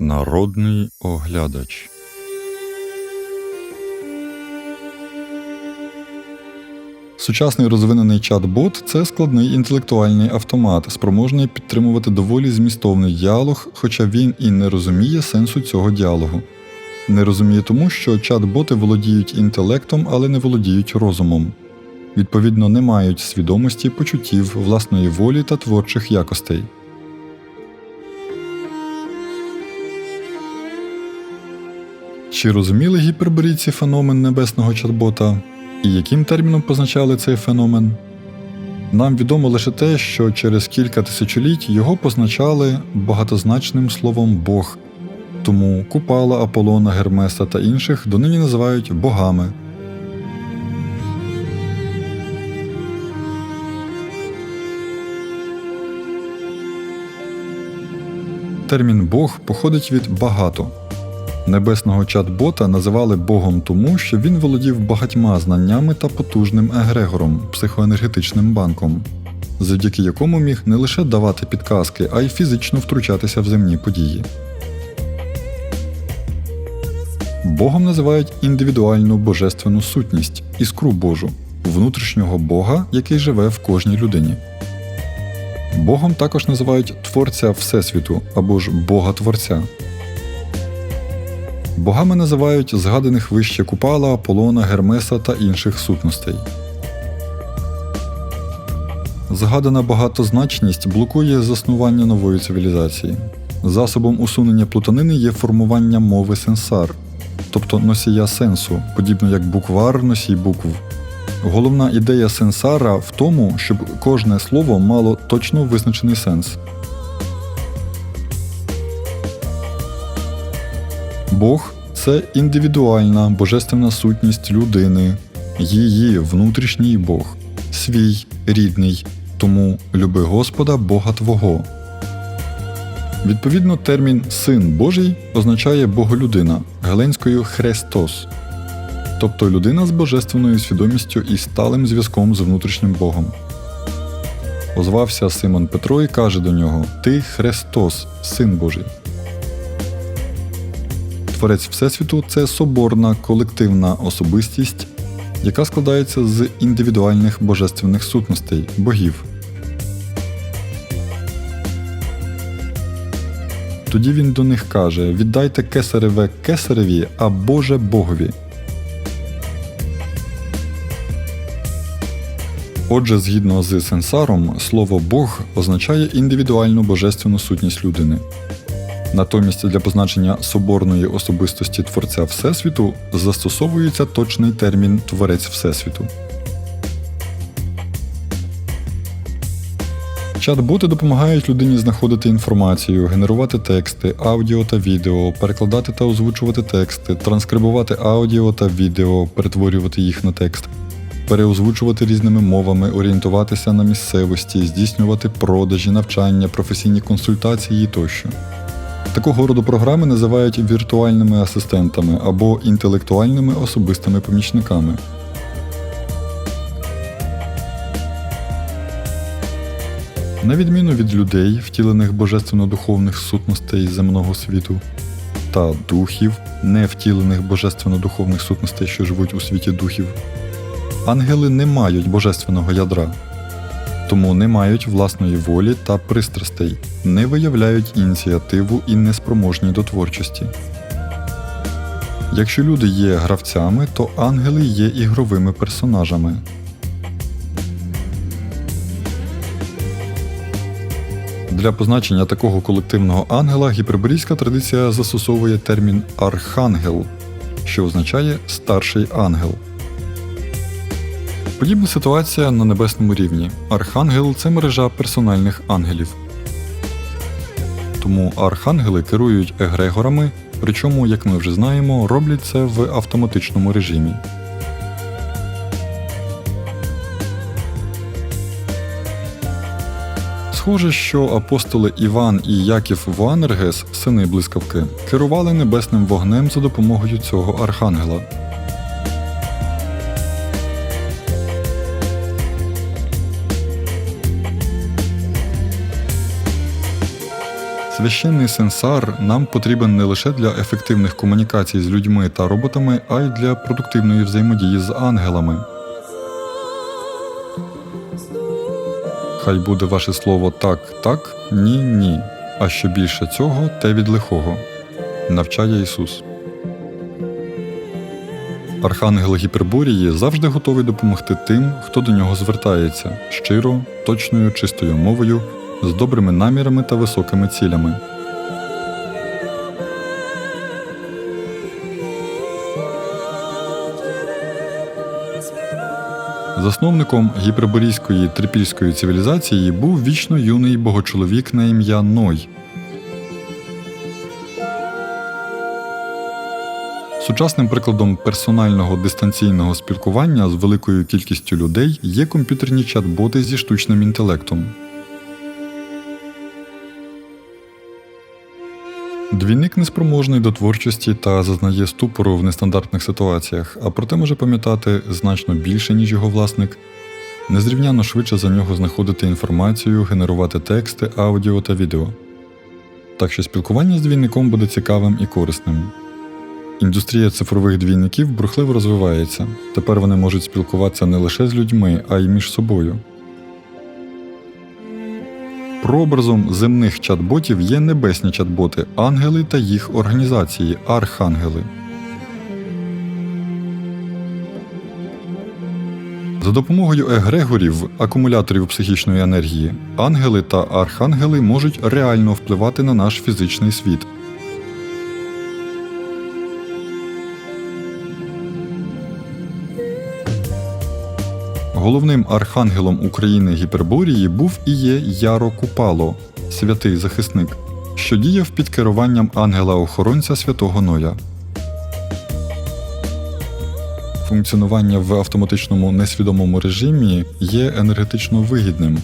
Народний оглядач. Сучасний розвинений чат-бот це складний інтелектуальний автомат, спроможний підтримувати доволі змістовний діалог, хоча він і не розуміє сенсу цього діалогу. Не розуміє тому, що чат-боти володіють інтелектом, але не володіють розумом. Відповідно, не мають свідомості, почуттів, власної волі та творчих якостей. Чи розуміли гіперборійці феномен небесного чат-бота? І яким терміном позначали цей феномен? Нам відомо лише те, що через кілька тисячоліть його позначали багатозначним словом Бог, тому Купала, Аполлона, Гермеса та інших донині називають богами. Термін Бог походить від багато. Небесного чат-бота називали Богом тому, що він володів багатьма знаннями та потужним егрегором, психоенергетичним банком, завдяки якому міг не лише давати підказки, а й фізично втручатися в земні події. Богом називають індивідуальну божественну сутність, іскру Божу, внутрішнього Бога, який живе в кожній людині. Богом також називають Творця Всесвіту або ж Бога Творця. Богами називають згаданих вище Купала, Аполлона, Гермеса та інших сутностей. Згадана багатозначність блокує заснування нової цивілізації. Засобом усунення плутанини є формування мови сенсар, тобто носія сенсу, подібно як буквар носій букв. Головна ідея сенсара в тому, щоб кожне слово мало точно визначений сенс. Бог це індивідуальна божественна сутність людини, її внутрішній Бог, свій рідний, тому люби Господа Бога Твого. Відповідно, термін Син Божий означає Боголюдина геленською Хрестос, тобто людина з божественною свідомістю і сталим зв'язком з внутрішнім Богом. Озвався Симон Петро і каже до нього: Ти Христос, Син Божий. Творець Всесвіту це соборна колективна особистість, яка складається з індивідуальних божественних сутностей богів. Тоді він до них каже: Віддайте кесареве кесареві, а Боже Богові. Отже, згідно з сенсаром, слово Бог означає індивідуальну божественну сутність людини. Натомість для позначення соборної особистості Творця Всесвіту застосовується точний термін Творець Всесвіту. Чат-боти допомагають людині знаходити інформацію, генерувати тексти, аудіо та відео, перекладати та озвучувати тексти, транскрибувати аудіо та відео, перетворювати їх на текст, переозвучувати різними мовами, орієнтуватися на місцевості, здійснювати продажі, навчання, професійні консультації тощо. Такого роду програми називають віртуальними асистентами або інтелектуальними особистими помічниками. На відміну від людей, втілених божественно-духовних сутностей земного світу, та духів, не втілених божественно-духовних сутностей, що живуть у світі духів, ангели не мають божественного ядра тому не мають власної волі та пристрастей, не виявляють ініціативу і неспроможні до творчості. Якщо люди є гравцями, то ангели є ігровими персонажами. Для позначення такого колективного ангела гіперборійська традиція застосовує термін архангел, що означає старший ангел. Подібна ситуація на небесному рівні. Архангел це мережа персональних ангелів. Тому архангели керують егрегорами, причому, як ми вже знаємо, роблять це в автоматичному режимі. Схоже, що апостоли Іван і Яків Вуанергес, сини блискавки, керували небесним вогнем за допомогою цього архангела. Священний сенсар нам потрібен не лише для ефективних комунікацій з людьми та роботами, а й для продуктивної взаємодії з ангелами. Хай буде ваше слово так, так, ні, ні. А що більше цього, те від лихого. Навчає Ісус. Архангел Гіперборії завжди готовий допомогти тим, хто до нього звертається щиро, точною, чистою мовою, з добрими намірами та високими цілями. Засновником гіперборійської трипільської цивілізації був вічно юний богочоловік на ім'я Ной. Сучасним прикладом персонального дистанційного спілкування з великою кількістю людей є комп'ютерні чат-боти зі штучним інтелектом. Двійник неспроможний до творчості та зазнає ступору в нестандартних ситуаціях, а проте може пам'ятати значно більше, ніж його власник, незрівняно швидше за нього знаходити інформацію, генерувати тексти, аудіо та відео. Так що спілкування з двійником буде цікавим і корисним. Індустрія цифрових двійників бурхливо розвивається. Тепер вони можуть спілкуватися не лише з людьми, а й між собою. Прообразом земних чат-ботів є небесні чат-боти, ангели та їх організації архангели. За допомогою егрегорів, акумуляторів психічної енергії, ангели та архангели можуть реально впливати на наш фізичний світ. Головним архангелом України Гіперборії був і є Яро Купало, святий захисник, що діяв під керуванням ангела-охоронця святого Ноя. Функціонування в автоматичному несвідомому режимі є енергетично вигідним,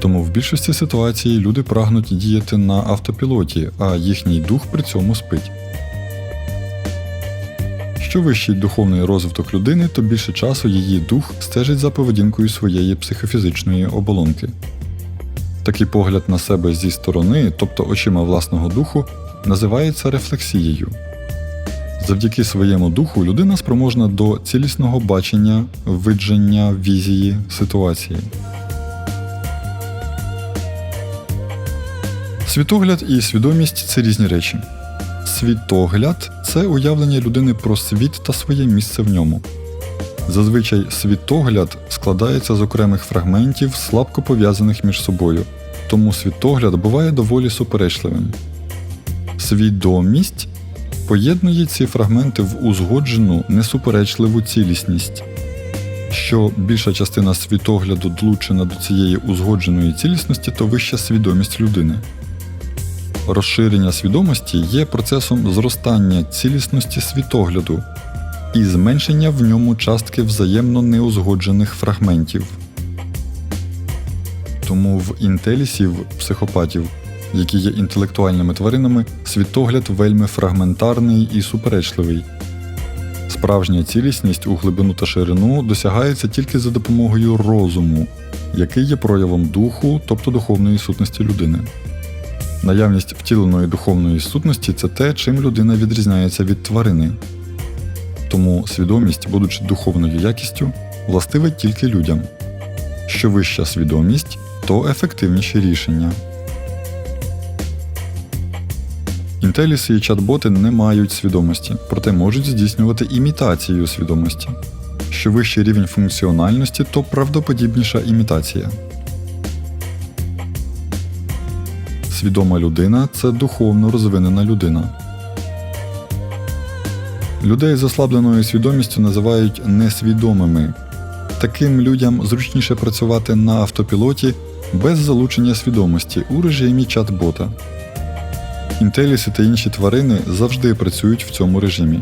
тому в більшості ситуацій люди прагнуть діяти на автопілоті, а їхній дух при цьому спить. Що вищий духовний розвиток людини, то більше часу її дух стежить за поведінкою своєї психофізичної оболонки. Такий погляд на себе зі сторони, тобто очима власного духу, називається рефлексією. Завдяки своєму духу людина спроможна до цілісного бачення, видження візії ситуації. Світогляд і свідомість це різні речі. Світогляд це уявлення людини про світ та своє місце в ньому. Зазвичай світогляд складається з окремих фрагментів, слабко пов'язаних між собою, тому світогляд буває доволі суперечливим. Свідомість поєднує ці фрагменти в узгоджену, несуперечливу цілісність. Що більша частина світогляду долучена до цієї узгодженої цілісності, то вища свідомість людини. Розширення свідомості є процесом зростання цілісності світогляду і зменшення в ньому частки взаємно неузгоджених фрагментів. Тому в інтелісів, психопатів, які є інтелектуальними тваринами, світогляд вельми фрагментарний і суперечливий. Справжня цілісність у глибину та ширину досягається тільки за допомогою розуму, який є проявом духу, тобто духовної сутності людини. Наявність втіленої духовної сутності це те, чим людина відрізняється від тварини. Тому свідомість, будучи духовною якістю, властива тільки людям. Що вища свідомість, то ефективніші рішення. Інтеліси і чат-боти не мають свідомості, проте можуть здійснювати імітацію свідомості. Що вищий рівень функціональності, то правдоподібніша імітація. Свідома людина це духовно розвинена людина. Людей з ослабленою свідомістю називають несвідомими. Таким людям зручніше працювати на автопілоті без залучення свідомості у режимі чат-бота. Інтеліси та інші тварини завжди працюють в цьому режимі,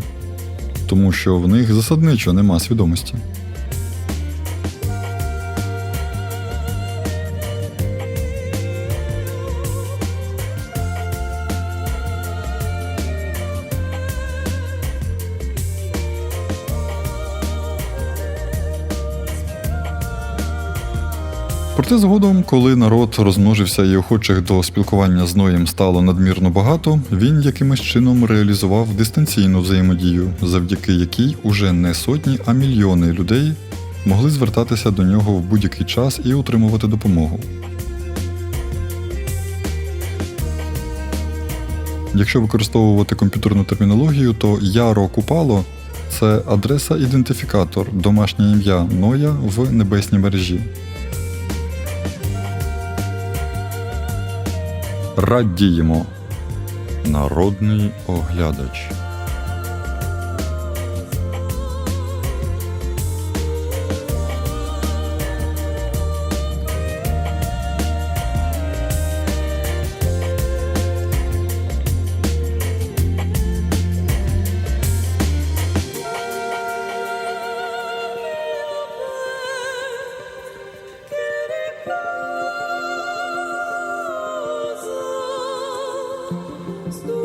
тому що в них засадничо нема свідомості. Проте згодом, коли народ розмножився і охочих до спілкування з Ноєм стало надмірно багато, він якимось чином реалізував дистанційну взаємодію, завдяки якій уже не сотні, а мільйони людей могли звертатися до нього в будь-який час і отримувати допомогу. Якщо використовувати комп'ютерну термінологію, то Яро Купало це адреса-ідентифікатор, домашнє ім'я Ноя в небесній мережі. Радіємо. Народний оглядач. Christus.